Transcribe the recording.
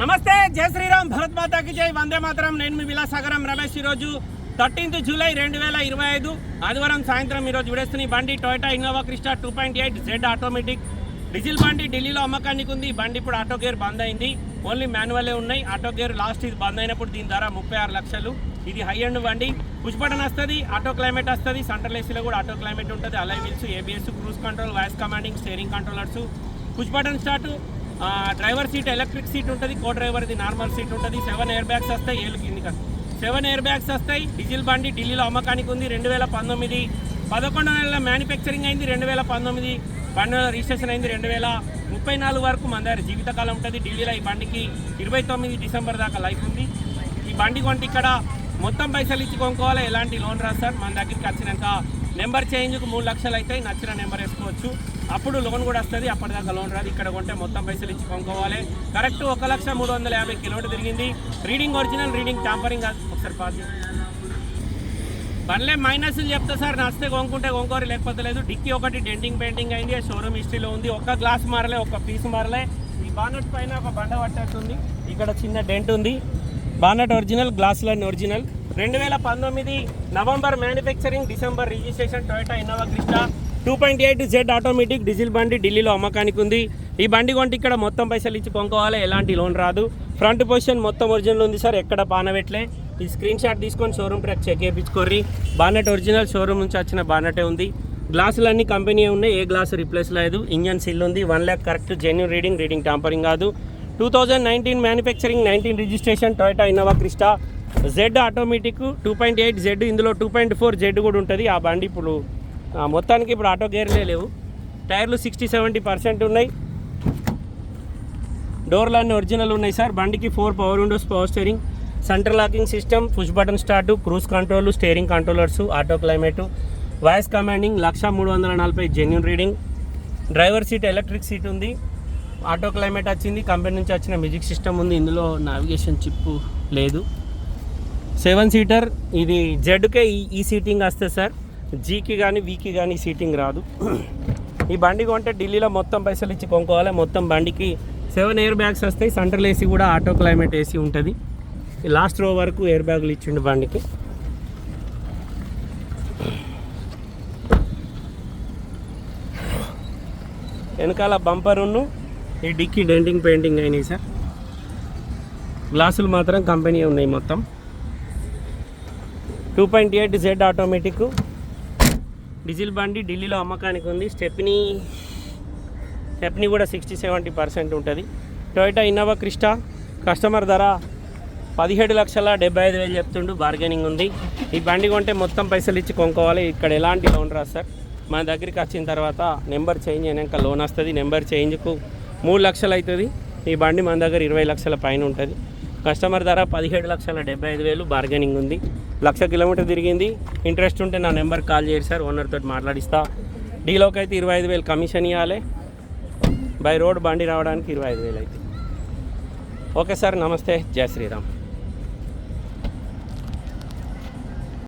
నమస్తే జై శ్రీరామ్ భరత్ మాతాకి జై వందే మాతరం. నేను మీ విలాసాగరం రమేష్ ఈరోజు థర్టీన్త్ జూలై రెండు వేల ఇరవై ఐదు ఆదివారం సాయంత్రం ఈరోజు విడేస్తున్న బండి Toyota Innova Crysta two point eight Z automatic. Diesel బండి ఢిల్లీలో అమ్మకానికి ఉంది. బండి ఇప్పుడు ఆటో గేర్ బంద్ అయింది. ఓన్లీ మాన్యువలే ఉన్నాయి. ఆటో గేర్ లాస్ట్ ఇది బంద్ అయినప్పుడు దీని ధర ముప్పై ఆరు లక్షలు. ఇది హై అండ్ బండి. పుష్ బటన్ వస్తుంది ఆటో క్లైమేట్ వస్తుంది. సెంట్రల్ ఏసీలో కూడా ఆటో క్లైమేట్ ఉంటుంది. Alloy wheels ABS cruise control voice commanding steering controllers. Push button start. Driver seat electric seat ఉంటుంది కో డ్రైవర్ది నార్మల్ సీట్ ఉంటుంది. సెవెన్ ఎయిర్ బ్యాగ్స్ వస్తాయి ఏళ్ళు కిందికి సెవెన్ ఎయిర్ బ్యాగ్స్ వస్తాయి డీజిల్ బండి ఢిల్లీలో అమ్మకానికి ఉంది రెండు వేల పంతొమ్మిది. పదకొండు నెలల మ్యానుఫ్యాక్చరింగ్ అయింది రెండు వేల పంతొమ్మిది. బండి రిజిస్ట్రేషన్ అయింది రెండు వేల ముప్పై నాలుగు వరకు మన దగ్గర జీవితకాలం ఉంటుంది. ఢిల్లీలో ఈ బండికి ఇరవై తొమ్మిది డిసెంబర్ దాకా లైఫ్ ఉంది. ఈ బండి కొంటే ఇక్కడ మొత్తం పైసలు ఇచ్చి కొనుక్కోవాలి ఎలాంటి లోన్ రాదు సార్. మన దగ్గరికి వచ్చినాక నెంబర్ చేంజ్కు మూడు లక్షలు అయితే నచ్చిన నెంబర్ వేసుకోవచ్చు. అప్పుడు లోన్ కూడా వస్తుంది అప్పటిదాకా లోన్ రాదు. ఇక్కడ కొంటే మొత్తం పైసలు ఇచ్చి కొనుక్కోవాలి. కరెక్ట్ ఒక లక్ష మూడు వందల యాభై కిలోమీటర్ తిరిగింది. రీడింగ్ ఒరిజినల్ రీడింగ్ టాంపరింగ్ కాదు. ఒకసారి పాస్ బండ్లే మైనస్ చెప్తా సార్. నచ్చితే కొనుక్కుంటే కొనుక్కోరు లేకపోతే లేదు. డిక్కీ ఒకటి డెంటింగ్ పెయింటింగ్ అయింది. షోరూమ్ హిస్టరీలో ఉంది. ఒక్క గ్లాస్ మారలే ఒక పీస్ మారలే. ఈ బానట్ పైన ఒక బండ పట్టేస్తుంది. ఇక్కడ చిన్న డెంట్ ఉంది. Bonnet original glass line original. రెండు వేల పంతొమ్మిది November manufacturing December registration Toyota Innova Crysta. Two point eight Z automatic diesel బండి ఢిల్లీలో అమ్మకానికి ఉంది ఈ బండి కొంటే ఇక్కడ మొత్తం పైసలు ఇచ్చి కొనుక్కోవాలి? ఎలాంటి లోన్ రాదు. ఫ్రంట్ పొజిషన్ మొత్తం ఒరిజినల్ ఉంది సార్ ఎక్కడ పానబెట్లే ఈ స్క్రీన్ షాట్ తీసుకొని షోరూమ్ ట్రాక్ చెక్ చేయించుకోర్రి. బానెట్ ఒరిజినల్ షోరూమ్ నుంచి వచ్చిన బానెటే ఉంది. గ్లాసులన్నీ కంపెనీ ఉన్నాయి ఏ గ్లాస్ రిప్లేస్ లేదు. ఇంజన్ సిల్ ఉంది. One lakh correct genuine reading reading tampering కాదు. Two thousand nineteen manufacturing nineteen registration Toyota Innova Crysta Z automatic two point eight Z ఇందులో టూ పాయింట్ ఫోర్ జెడ్ కూడా ఉంటుంది. ఆ బండి ఇప్పుడు మొత్తానికి ఇప్పుడు ఆటో గేర్లే లేవు. టైర్లు సిక్స్టీ సెవెంటీ పర్సెంట్ ఉన్నాయి. డోర్లు అన్నీ ఒరిజినల్ ఉన్నాయి సార్. బండికి four power windows power steering centre locking system push button start cruise control steering controllers auto climate voice commanding lakh మూడు వందల నలభై genuine reading driver seat electric seat ఉంది. Auto climate వచ్చింది కంపెనీ నుంచి వచ్చిన music system ఉంది ఇందులో navigation chip లేదు. సెవెన్ సీటర్ ఇది జెడ్కే ఈ ఈ సీటింగ్ వస్తుంది సార్ జీకి కానీ వీకి కానీ సీటింగ్ రాదు. ఈ బండి కొంటే ఢిల్లీలో మొత్తం పైసలు ఇచ్చి కొనుక్కోవాలి మొత్తం బండికి సెవెన్ ఎయిర్ బ్యాగ్స్ వస్తాయి సెంట్రల్ ఏసీ కూడా ఆటో క్లైమేట్ ఏసీ ఉంటుంది. లాస్ట్ రో వరకు ఎయిర్ బ్యాగులు ఇచ్చిండు బండికి. వెనకాల బంపర్ ఉన్ను. ఈ డిక్కీ డెంటింగ్ పెయింటింగ్ అయినాయి సార్. గ్లాసులు మాత్రం కంపెనీ ఉన్నాయి మొత్తం. Two point eight Z automatic diesel బండి ఢిల్లీలో అమ్మకానికి ఉంది. స్టెప్నీ స్టెప్నీ కూడా సిక్స్టీ సెవెంటీ పర్సెంట్ ఉంటుంది. టొయోటా ఇన్నోవా క్రిస్టా కస్టమర్ ధర పదిహేడు లక్షల డెబ్బై ఐదు వేలు చెప్తుండు. బార్గెనింగ్ ఉంది. ఈ బండి కొంటే మొత్తం పైసలు ఇచ్చి కొనుక్కోవాలి. ఇక్కడ ఎలాంటి లోన్ రాదు సార్. మన దగ్గరికి వచ్చిన తర్వాత నెంబర్ చేంజ్ అయినాక లోన్ వస్తుంది. నెంబర్ చేంజ్కు మూడు లక్షలు అవుతుంది. ఈ బండి మన దగ్గర ఇరవై లక్షల పైన ఉంటుంది. కస్టమర్ ధర పదిహేడు లక్షల డెబ్బై ఐదు వేలు. బార్గెనింగ్ ఉంది. లక్ష కిలోమీటర్ తిరిగింది. ఇంట్రెస్ట్ ఉంటే నా నెంబర్ కాల్ చేయరు సార్. ఓనర్ తోటి మాట్లాడిస్తా. డీలోకి అయితే ఇరవై ఐదు వేలు కమిషన్ ఇవ్వాలి. బై రోడ్ బండి రావడానికి ఇరవై ఐదు వేలు అయితే. Okay sir. నమస్తే. జై శ్రీరామ్.